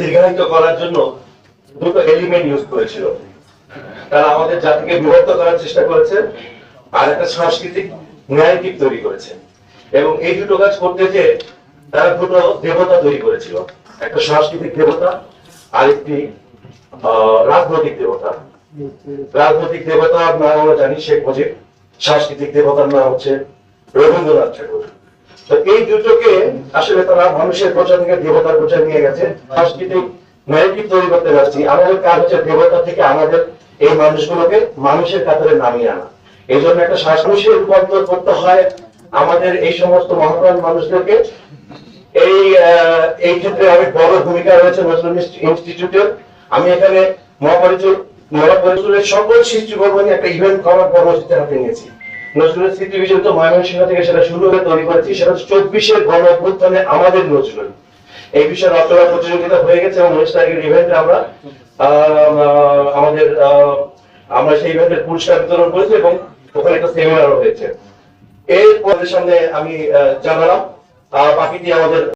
দীর্ঘায়িত করার জন্য দুটো এলিমেন্ট ইউজ করেছিল। তারা আমাদের জাতিকে বিভক্ত করার চেষ্টা করেছে আর একটা সাংস্কৃতিক ন্যারেটিভ তৈরি করেছে। এবং এই দুটো কাজ করতে যে তারা দুটো দেবতা তৈরি করেছিল। একটা সাংস্কৃতিক দেবতা আর একটি রাজনৈতিক দেবতা। রাজনৈতিক দেবতার নাম আমরা জানি শেখ মুজিব, সাংস্কৃতিক দেবতার নাম হচ্ছে রবীন্দ্রনাথ ঠাকুর। তো এই দুটোকে আসলে তারা মানুষের থেকে দেবতার নিয়ে গেছে। সাংস্কৃতিক তৈরি করতে পারছি আমাদের কাজ হচ্ছে দেবতা থেকে আমাদের এই মানুষগুলোকে মানুষের কাতারে নামিয়ে আনা। এই জন্য একটা রূপান্তর করতে হয় আমাদের এই সমস্ত মহাপ্রাণ মানুষদেরকে। এই এই ক্ষেত্রে অনেক বড় ভূমিকা রয়েছে নজরুল ইনস্টিটিউটের আমি এখানে মহাপরিচয় মহাপরিচয়ের সকল শিশুকর্ম নিয়ে একটা ইভেন্ট করার কর্মসূচি হাতে নিয়েছি। নজরুলের স্মৃতি তো ময়মনসিংহ থেকে সেটা শুরু হয়ে তৈরি করেছি, সেটা চব্বিশের গণ অভ্যুত্থানে আমাদের নজরুল। এই বিষয়ে রচনা প্রতিযোগিতা হয়ে গেছে এবং উনিশ তারিখের ইভেন্টে আমরা আমাদের আমরা সেই ইভেন্টের পুরস্কার বিতরণ করেছি এবং ওখানে একটা সেমিনারও হয়েছে। এর পরের সামনে আমি জানালাম বাকিটি আমাদের